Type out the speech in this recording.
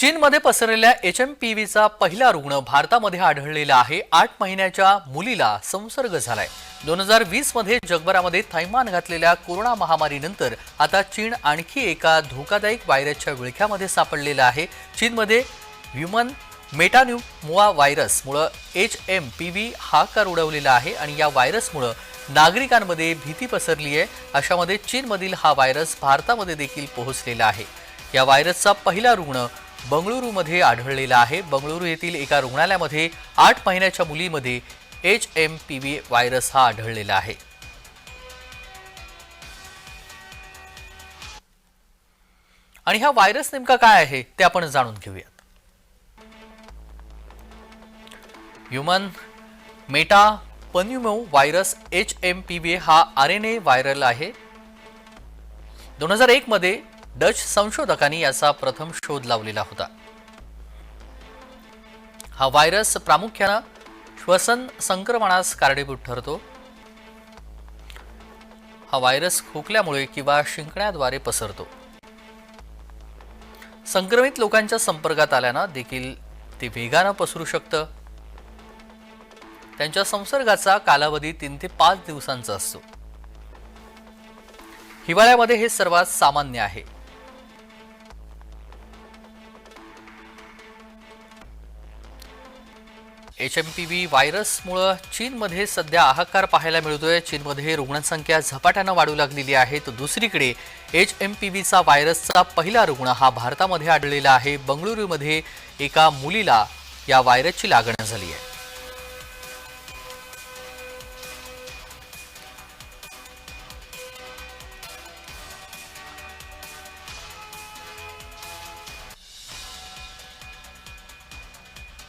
चीनमध्ये पसरलेल्या H M P व्हीचा पहिला रुग्ण भारतामध्ये आढळलेला आहे. आठ महिन्याच्या मुलीला संसर्ग झालाय. दोन हजार वीसमध्ये जगभरामध्ये थैमान घातलेल्या कोरोना महामारीनंतर आता चीन आणखी एका धोकादायक व्हायरसच्या विळख्यामध्ये सापडलेला आहे. चीनमध्ये ह्युमन मेटान्युमुआ व्हायरसमुळं एच एम पी व्ही हाकार उडवलेला आहे आणि या व्हायरसमुळं नागरिकांमध्ये भीती पसरली आहे. अशामध्ये चीनमधील हा व्हायरस भारतामध्ये देखील पोहोचलेला आहे. या व्हायरसचा पहिला रुग्ण बंगळुरूमध्ये आढळलेला आहे. बंगळुरू येथील एका रुग्णालयामध्ये आठ महिन्याच्या मुलीमध्ये H M P V virus हा आढळलेला आहे. आणि हा व्हायरस नेमका काय आहे ते आपण जाणून घेऊयात. Human metapneumovirus H M P V हा आर एन ए व्हायरल आहे. दोन हजार एक मध्ये डच संशोधकांनी याचा प्रथम शोध लावलेला होता. हा व्हायरस प्रामुख्यानं श्वसन संक्रमणास कारणीभूत ठरतो. हा व्हायरस खोकल्यामुळे किंवा शिंकण्याद्वारे पसरतो. संक्रमित लोकांच्या संपर्कात आल्यानं देखील ते वेगानं पसरू शकतं. त्यांच्या संसर्गाचा कालावधी तीन ते पाच दिवसांचा असतो. हिवाळ्यामध्ये हे सर्वात सामान्य आहे. एच एम पी व्ही व्हायरसमुळं चीनमध्ये सध्या हाहाकार पाहायला मिळतोय. चीनमध्ये रुग्णसंख्या झपाट्यानं वाढू लागलेली आहे. तर दुसरीकडे एच एम पी व्हीचा व्हायरसचा पहिला रुग्ण हा भारतामध्ये आढळलेला आहे. बंगळुरूमध्ये एका मुलीला या व्हायरसची लागण झाली आहे.